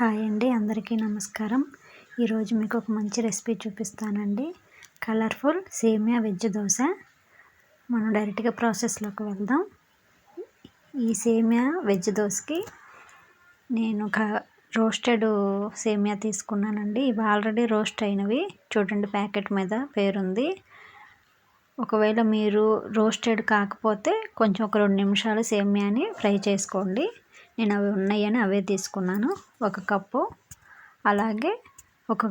Hi అండి అందరికీ నమస్కారం. ఈరోజు మీకు ఒక మంచి రెసిపీ చూపిస్తానండి. కలర్ఫుల్ సేమియా వెజ్ దోశ. మనం డైరెక్ట్గా ప్రాసెస్లోకి వెళ్దాం. ఈ సేమియా వెజ్ దోశకి నేను ఒక రోస్టెడ్ సేమియా తీసుకున్నానండి. ఇవి ఆల్రెడీ రోస్ట్ అయినవి. చూడండి ప్యాకెట్ మీద పేరుంది. ఒకవేళ మీరు రోస్టెడ్ కాకపోతే కొంచెం ఒక రెండు నిమిషాలు సేమియాని ఫ్రై చేసుకోండి. నేను అవి ఉన్నాయని అవే తీసుకున్నాను. ఒక కప్పు. అలాగే ఒక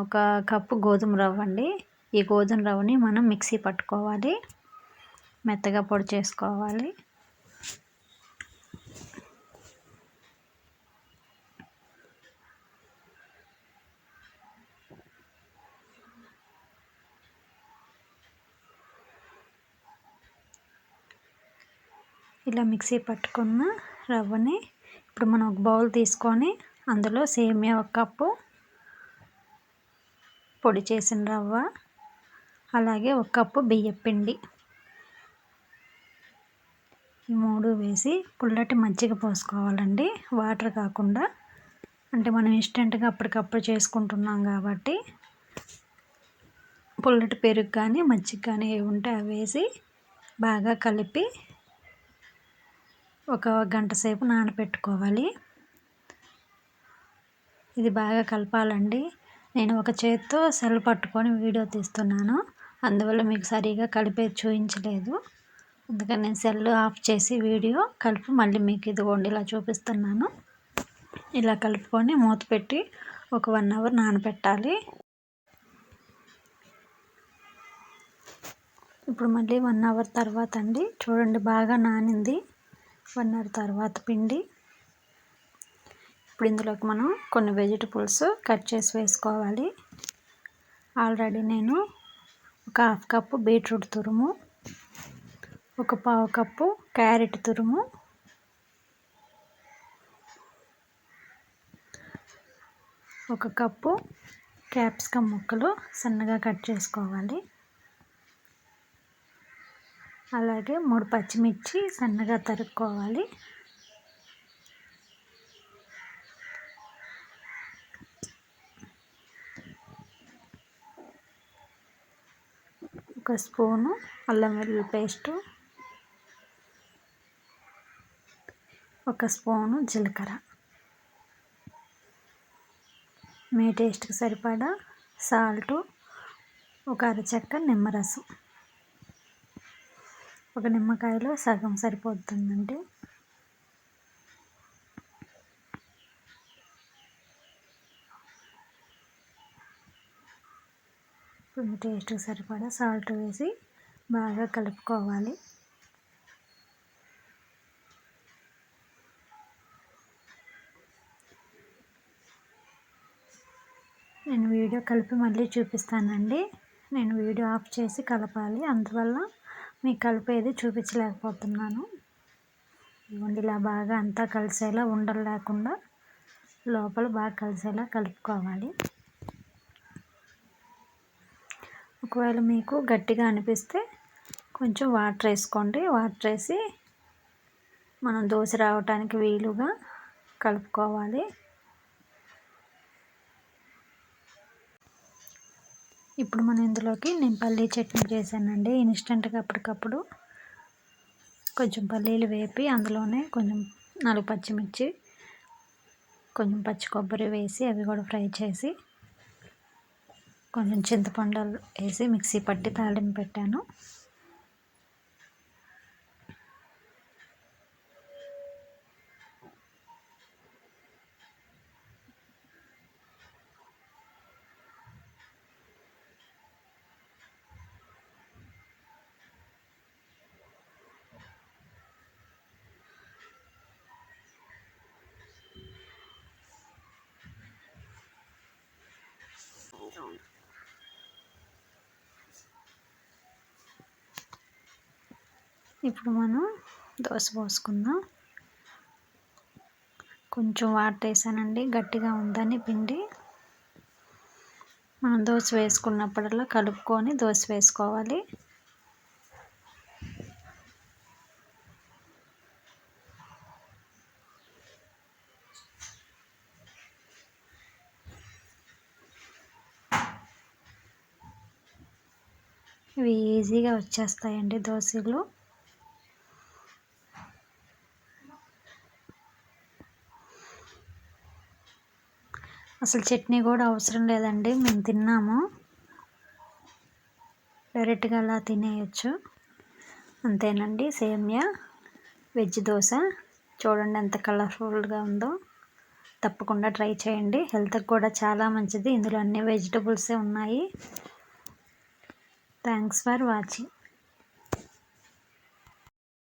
ఒక కప్పు గోధుమ రవ్వ అండి. ఈ గోధుమ రవ్వని మనం మిక్సీ పట్టుకోవాలి. మెత్తగా పొడి చేసుకోవాలి. ఇలా మిక్సీ పట్టుకున్న రవ్వని ఇప్పుడు మనం ఒక బౌల్ తీసుకొని అందులో సేమియా ఒక కప్పు పొడి చేసిన రవ్వ అలాగే ఒక కప్పు బియ్యపిండి ఈ మూడు వేసి పుల్లటి మజ్జిగ పోసుకోవాలండి. వాటర్ కాకుండా. అంటే మనం ఇన్స్టెంట్గా అప్పటికప్పుడు చేసుకుంటున్నాం కాబట్టి పుల్లటి పెరుగు కానీ మజ్జిగ కానీ ఏవి ఉంటే అవి వేసి బాగా కలిపి ఒక గంట సేపు నానబెట్టుకోవాలి ఇది బాగా కలపాలండి. నేను ఒక చేత్తో సెల్ పట్టుకొని వీడియో తీస్తున్నాను. అందువల్ల మీకు సరిగా కలిపేది చూపించలేదు అందుకని నేను సెల్ ఆఫ్ చేసి వీడియో కలిపి మళ్ళీ మీకు ఇదిగోండి ఇలా చూపిస్తున్నాను. ఇలా కలుపుకొని మూత పెట్టి ఒక వన్ అవర్ నానబెట్టాలి ఇప్పుడు మళ్ళీ వన్ అవర్ తర్వాత అండి. చూడండి బాగా నానింది. వన్ అవర్ తర్వాత పిండి. ఇప్పుడు ఇందులోకి మనం కొన్ని వెజిటబుల్స్ కట్ చేసి వేసుకోవాలి. ఆల్రెడీ నేను ఒక హాఫ్ కప్పు బీట్రూట్ తురుము ఒక పావు కప్పు క్యారెట్ తురుము ఒక కప్పు క్యాప్సికమ్ ముక్కలు సన్నగా కట్ చేసుకోవాలి. అలాగే మూడు పచ్చిమిర్చి సన్నగా తరుక్కోవాలి. ఒక స్పూను అల్లం వెల్లుల్లి పేస్టు. ఒక స్పూను జీలకర్ర. మీ టేస్ట్కి సరిపడా సాల్టు ఒక అరచెక్క నిమ్మరసం. ఒక నిమ్మకాయలో సగం సరిపోతుందండి. ఇప్పుడు టేస్ట్ సరిపడా సాల్ట్ వేసి బాగా కలుపుకోవాలి. నేను వీడియో కలిపి మళ్ళీ చూపిస్తానండి. నేను వీడియో ఆఫ్ చేసి కలపాలి. అందువల్ల మీకు కలిపేది చూపించలేకపోతున్నాను. ఇవ్వండి ఇలా బాగా అంతా కలిసేలా ఉండలు లేకుండా లోపల బాగా కలిసేలా కలుపుకోవాలి. ఒకవేళ మీకు గట్టిగా అనిపిస్తే కొంచెం వాటర్ వేసుకోండి. వాటర్ వేసి మనం దోశ రావటానికి వీలుగా కలుపుకోవాలి. ఇప్పుడు మనం ఇందులోకి నేను పల్లీ చట్నీ చేశానండి. ఇన్స్టెంట్గా అప్పటికప్పుడు కొంచెం పల్లీలు వేపి అందులోనే కొంచెం నాలుగు పచ్చిమిర్చి కొంచెం పచ్చి కొబ్బరి వేసి అవి కూడా ఫ్రై చేసి కొంచెం చింతపండు వేసి మిక్సీ పట్టి తాళింపు పెట్టాను. ఇప్పుడు మనం దోశ పోసుకుందాం. కొంచెం వాటర్ వేసానండి గట్టిగా ఉందని పిండి. మనం దోశ వేసుకున్నప్పుడల్లా కలుపుకొని దోశ వేసుకోవాలి. ఇవి ఈజీగా వచ్చేస్తాయండి దోశలు. అసలు చట్నీ కూడా అవసరం లేదండి. మేము తిన్నాము. డైరెక్ట్గా అలా తినేయచ్చు. అంతేనండి సేమియా వెజ్ దోశ. చూడండి ఎంత కలర్ఫుల్గా ఉందో. తప్పకుండా ట్రై చేయండి. హెల్త్కి కూడా చాలా మంచిది. ఇందులో అన్ని వెజిటబుల్సే ఉన్నాయి. Thanks for watching.